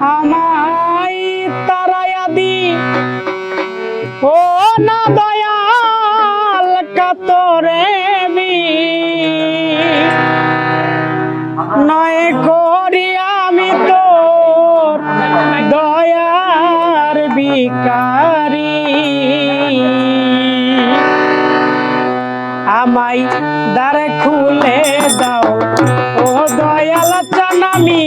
আমায় তারায়াদি ও না দয়াল কাতরে নয় করি আমি তোর দয়ার বিকারি আমায় দ্বারে খুলে দাও, ও দয়াল চানামি।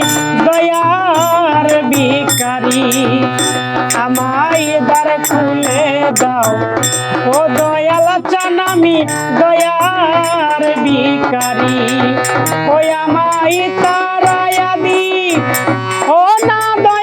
ও দয়াল চান আমি দয়ার বিকারি ও আমায় তারায়াদি ও না দয়া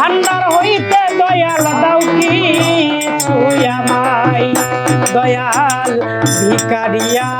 ভান্ডার হইতে দয়াল দাও কি তুই মাই দয়াল ভিকারিয়া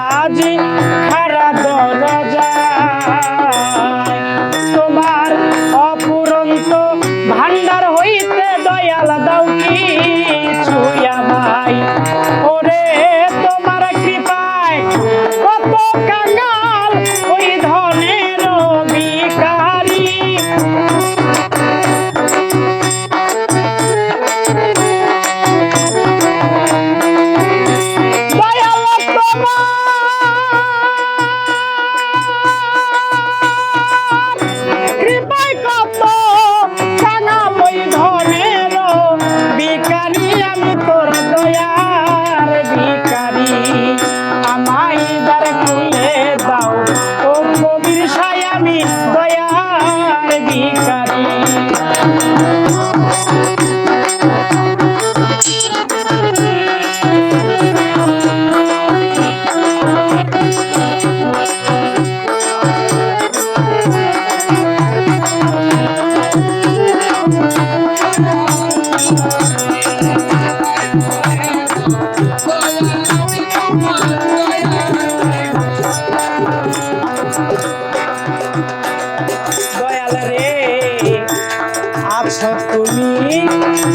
আছো তুমি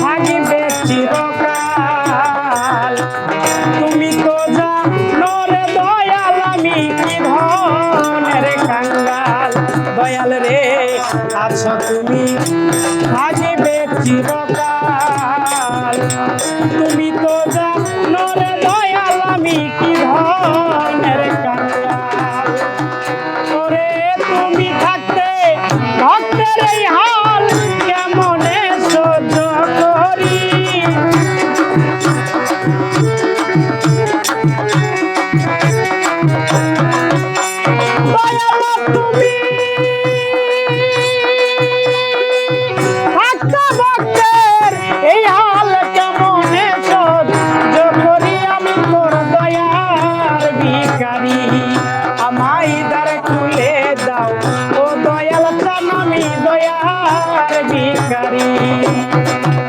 থাকিবে চিরকাল। আছো তুমি থাকবে চিরকাল তুমি তো জানো রে দয়াল আমি কি ধন? Thank you.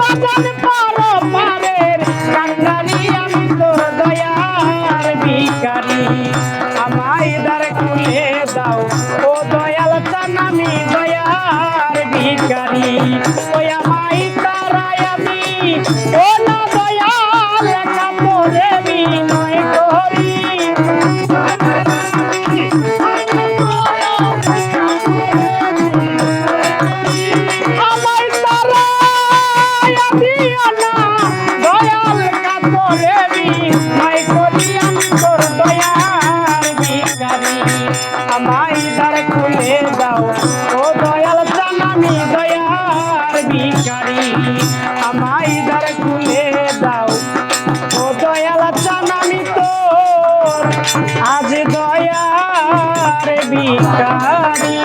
Come on, down the Dayal জানামি তোর। আজ দয়ার ভিখারি।